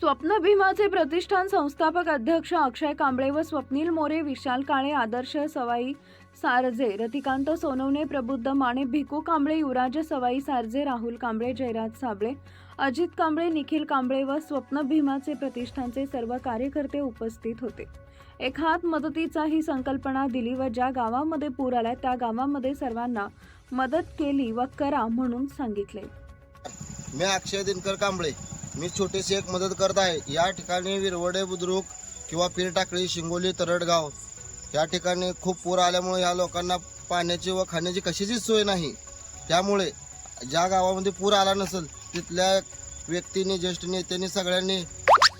स्वप्न भीमाचे प्रतिष्ठान संस्थापक अध्यक्ष अक्षय कांबळे व स्वप्नील मोरे विशाल काळे आदर्श सवाई सारजे रतिकांत सोनवणे प्रबुद्ध माने भिकू कांबळे युवराज सवाई सारजे राहुल कांबळे जयराज साबळे अजित कांबळे निखिल कांबळे व स्वप्न भीमाचे प्रतिष्ठानचे सर्व कार्यकर्ते उपस्थित होते. एक हात मदतीचा ही संकल्पना दिली व ज्या गावामध्ये पूर आलाय त्या गावामध्ये सर्वांना मदत केली व करा म्हणून सांगितले. मी अक्षय दिनकर कांबळे. मी छोटीशी एक मदत करत आहे. या ठिकाणी विरवडे बुद्रुक किंवा पीर टाकळी शिंगोली तरडगाव या ठिकाणी खूप पूर आल्यामुळे या लोकांना पाण्याची व खाण्याची कशाचीच सोय नाही. त्यामुळे ज्या गावामध्ये पूर आला नसेल तिथल्या व्यक्तींनी ज्येष्ठ नेत्यांनी सगळ्यांनी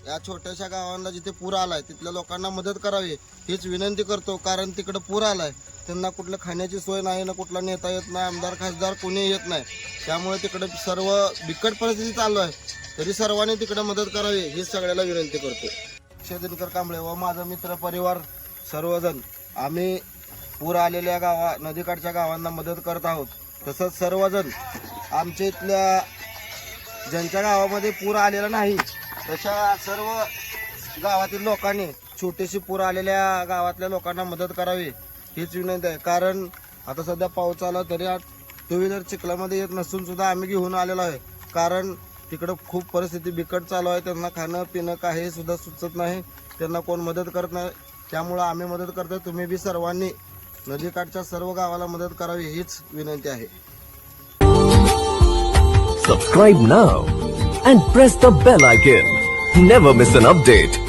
या छोट्याशा गावांना जिथे पूर आलाय तिथल्या लोकांना मदत करावी हीच विनंती करतो. कारण तिकडं पूर आलाय त्यांना कुठलं खाण्याची सोय नाही ना कुठला नेता येत नाही आमदार खासदार कोणी येत नाही. त्यामुळे तिकडे सर्व बिकट परिस्थिती चालू आहे. तरी सर्वांनी तिकडे मदत करावी ही सगळ्याला विनंती करतो. अक्षय दिनकर कांबळे व माझा मित्र परिवार सर्वजण आम्ही पूर आलेल्या गावा नदीकाठच्या गावांना मदत करत आहोत. तसंच सर्वजण आमच्या इथल्या ज्यांच्या गावामध्ये पूर आलेला नाही तशा सर्व गावातील लोकांनी छोटीशी पूर आलेल्या गावातल्या लोकांना मदत करावी हीच विनंती आहे. कारण आता सध्या पाऊस आला तरी टू व्हीलर चिखलामध्ये येत नसून सुद्धा आम्ही घेऊन आलेलो आहे. कारण तिकडं खूप परिस्थिती बिकट चालू आहे. त्यांना खाणं पिणं काही सुद्धा सुचत नाही. त्यांना कोण मदत करत नाही. त्यामुळं आम्ही मदत करतो तुम्ही बी सर्वांनी नदीकाठच्या सर्व गावाला मदत करावी हीच विनंती आहे. Subscribe now and press the bell icon never miss an update